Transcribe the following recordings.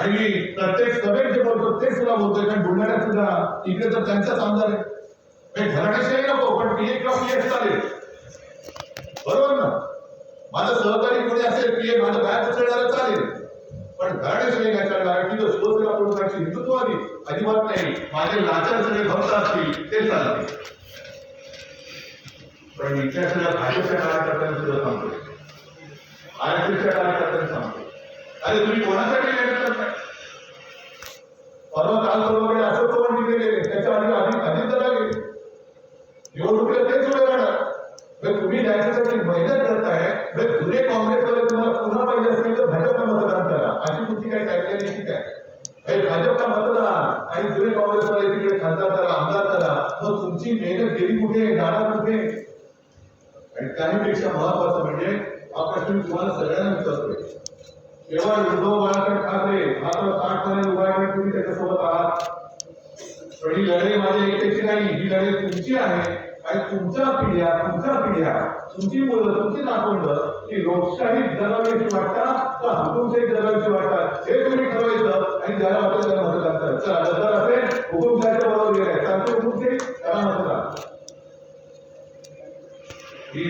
आणि मी प्रत्येक सभेत जे बोलतो तेच तुला बोलतोय. कारण बुलढाण्यात सुद्धा इकडे तर त्यांचाच आमदार आहे. काही नको पण पीए किंवा पीएस चालेल बरोबर ना? माझं सहकारी कोणी असेल पीए माझं बाहेर उचलणारं चालेल. पण घराण्याशाही काय चालणार. की जो शिवसेना प्रमुखांची हिंदुत्ववादी अजिबात नाही. माझे लाचार सगळे भक्त असतील ते चालतील. पण इथल्या भाजपच्या कार्यकर्त्यांना सुद्धा सांगतोय. आरएसएसच्या कार्यकर्त्यांना सांगतोय. अरे तुम्ही कोणासाठी परवा काल परवाकडे अशोक चव्हाण त्याच्या आधी लागेल निवडणुकीला तेच उभे राहणार. तुम्ही मेहनत करताय. जुने काँग्रेसवाले तुम्हाला पुन्हा पाहिजे असेल तर भाजपला मतदान करा. अशी तुमची काही टाईपलाईन ठीक आहे. भाजपला मतदान आणि जुने काँग्रेसवाले तिकडे खासदार करा आमदार करा. मग तुमची मेहनत गेली कुठे? जाणार कुठे? आणि त्याहीपेक्षा महत्वाचं म्हणजे हा प्रश्न तुम्हाला सगळ्यांना विचारतोय. केवळ उद्धव बाळासाहेब ठाकरे मात्र साठमध्ये उभा तुम्ही त्याच्यासोबत आहात. पण ही लढाई माझ्या एकट्याची नाही ही लढाई तुमची आहे. आणि तुमच्या पिढ्या तुमच्या पिढ्या तुमची मुलं तुमची नातवंड की लोकशाही जगावीशी वाटतात का हुकुमशाही जगावीशी वाटतात? हे तुम्ही ठरवायचं आणि ज्याला वाटेल त्याला मतदान करायचं चला जर असेल हुकुमशाहीच्या बरोबर गेलाय चालते हुकुमशाही त्याला मतदान ही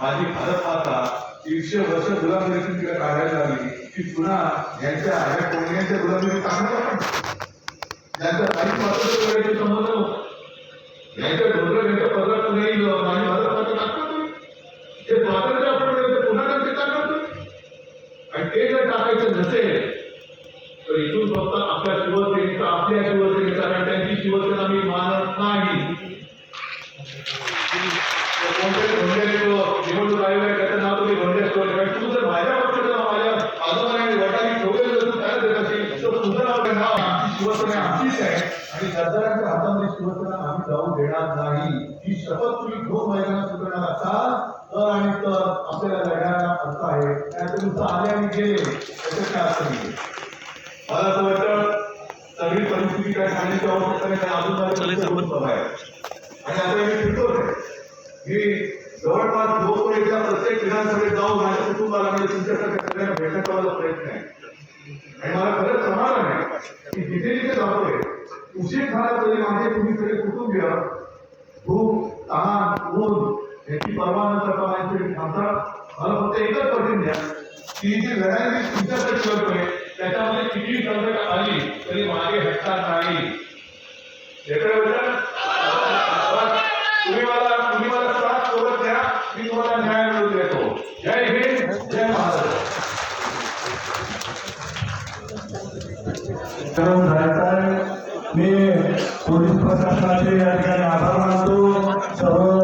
माझी भारत माता दीडशे वर्ष गुलामगिरीतून तिला काढायला लागली. की पुन्हा यांच्या ह्या कोणत्या गुलामगिरी चांगलं त्यांचा काही स्वातंत्र्य वेळेचे संबंध नव्हता. यांच्या डोंगर यांच्या पदरात नाही माझी भारत माता टाकतो जे स्वातंत्र्य आपण मिळतं पुन्हा त्यांचे टाकतो आणि ते जर टाकायचं नसेल तर इथून फक्त आपल्या शिवसेनेचा आपल्या शिवसेनेचा कारण त्यांची शिवसेना मी मानत नाही. कोणत्याही निवडणूक आयोग आहे त्याचं नाव तुम्ही धोंड्याच ठेवलं कारण तू जर माझ्या पक्षाचं नाव माझ्या आजोबाने वडिलांनी ठेवलेलं जर तू त्याला देत असेल. तर तुझं नाव काय? नाव आमची शिवसेना. आमचीच आहे. आणि सरदारांच्या हातामध्ये शिवसेना आम्ही जाऊ देणार नाही. ही शपथ तुम्ही घेऊन मैदानात उतरणार असाल तर आणि तर आपल्याला लढण्याचा अर्थ आहे. आणि तुमचं आले आणि गेले. त्याच्यात काय अर्थ नाही. मला असं वाटतं सगळी परिस्थिती काय सांगण्याची आवश्यकता नाही अजून आहे. आणि आता मी फिरतोच मी जवळपास एकदा प्रत्येक विधानसभेत जाऊन माझ्या तुमच्यासारख्या सगळ्यांना भेटण्याचा माझा प्रयत्न आहे. आणि मला खरंच समाधान आहे की जिथे जिथे जातोय उशीर झाला तरी माझे तुम्ही सगळे कुटुंबीय भूक तहान ऊन याची पर्वा न करता माझ्यासाठी थांबतात मला फक्त एकच पटून द्या की जी लढाई मी तुमच्यासाठी करतोय त्याच्यामध्ये किती संकट आली तरी मागे हटणार नाही. येतोय এবং मी पोलीस प्रशासनाचे या ठिकाणी आभार मानतो सर्व